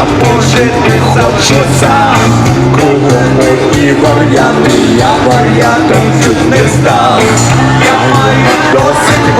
я пожити хочу сам Кого мої вар'яти, я варіантом чуть не став Я маю досить